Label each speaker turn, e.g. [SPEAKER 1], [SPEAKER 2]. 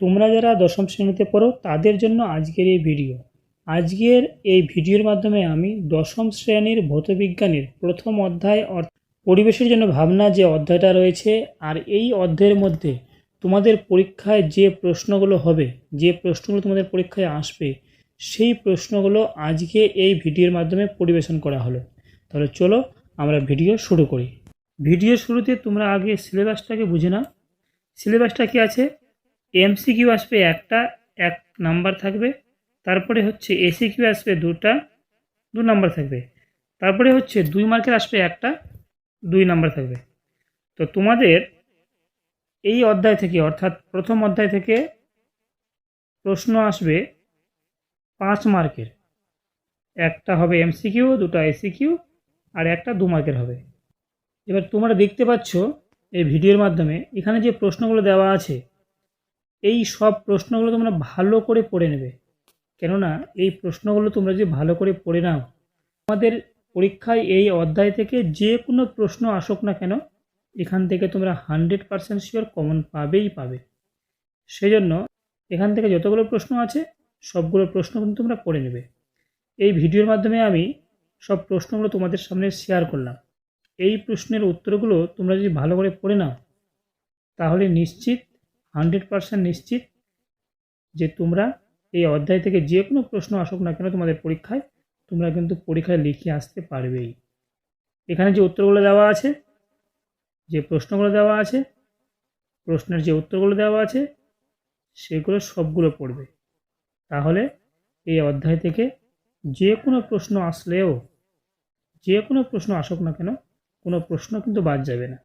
[SPEAKER 1] তোমরা যারা দশম শ্রেণীতে পড়ো, তাদের জন্য আজকের এই ভিডিও। আজকের এই ভিডিওর মাধ্যমে আমি দশম শ্রেণির ভৌতবিজ্ঞানের প্রথম অধ্যায় পরিবেশের জন্য ভাবনা যে অধ্যায়টা রয়েছে, আর এই অধ্যায়ের মধ্যে তোমাদের পরীক্ষায় যে প্রশ্নগুলো হবে, যে প্রশ্নগুলো তোমাদের পরীক্ষায় আসবে, সেই প্রশ্নগুলো আজকে এই ভিডিওর মাধ্যমে পরিবেশন করা হলো। তাহলে চলো আমরা ভিডিও শুরু করি। ভিডিও শুরুতে তোমরা আগে সিলেবাসটাকে বুঝে নাও। সিলেবাসটা কি আছে? এমসিকিউ আসবে একটা, এক নাম্বার থাকবে। তারপরে হচ্ছে এসিকিউ আসবে দুটা, দু নাম্বার থাকবে। তারপরে হচ্ছে দুই মার্কের আসবে একটা, দুই নাম্বার থাকবে। তো তোমাদের এই অধ্যায় থেকে, অর্থাৎ প্রথম অধ্যায় থেকে প্রশ্ন আসবে পাঁচ মার্কের একটা হবে এমসিকিউ দুটা এসিকিউ আর একটা দু মার্কের হবে। এবার তোমরা দেখতে পাচ্ছ এই ভিডিওর মাধ্যমে এখানে যে প্রশ্নগুলো দেওয়া আছে এই সব প্রশ্নগুলো তোমরা ভালো করে পড়ে নেবে। কেননা এই প্রশ্নগুলো তোমরা যদি ভালো করে পড়ে নাও, তোমাদের পরীক্ষায় এই অধ্যায় থেকে যে কোনো প্রশ্ন আসুক না কেন, এখান থেকে তোমরা হান্ড্রেড পারসেন্ট শিওর কমন পাবেই পাবে। সেই জন্য এখান থেকে যতগুলো প্রশ্ন আছে, সবগুলো প্রশ্ন কিন্তু তোমরা পড়ে নেবে। এই ভিডিওর মাধ্যমে আমি সব প্রশ্নগুলো তোমাদের সামনে শেয়ার করলাম। এই প্রশ্নের উত্তরগুলো তোমরা যদি ভালো করে পড়ে নাও, তাহলে নিশ্চিত হান্ড্রেড পারসেন্ট নিশ্চিত যে তোমরা এই অধ্যায় থেকে যে কোনো প্রশ্ন আসুক না কেন তোমাদের পরীক্ষায়, তোমরা কিন্তু পরীক্ষায় লিখে আসতে পারবেই। এখানে যে উত্তরগুলো দেওয়া আছে, যে প্রশ্নগুলো দেওয়া আছে, প্রশ্নের যে উত্তরগুলো দেওয়া আছে, সেগুলো সবগুলো পড়বে। তাহলে এই অধ্যায় থেকে যে কোনো প্রশ্ন আসলেও, যে কোনো প্রশ্ন আসুক না কেন, কোনো প্রশ্ন কিন্তু বাদ যাবে না।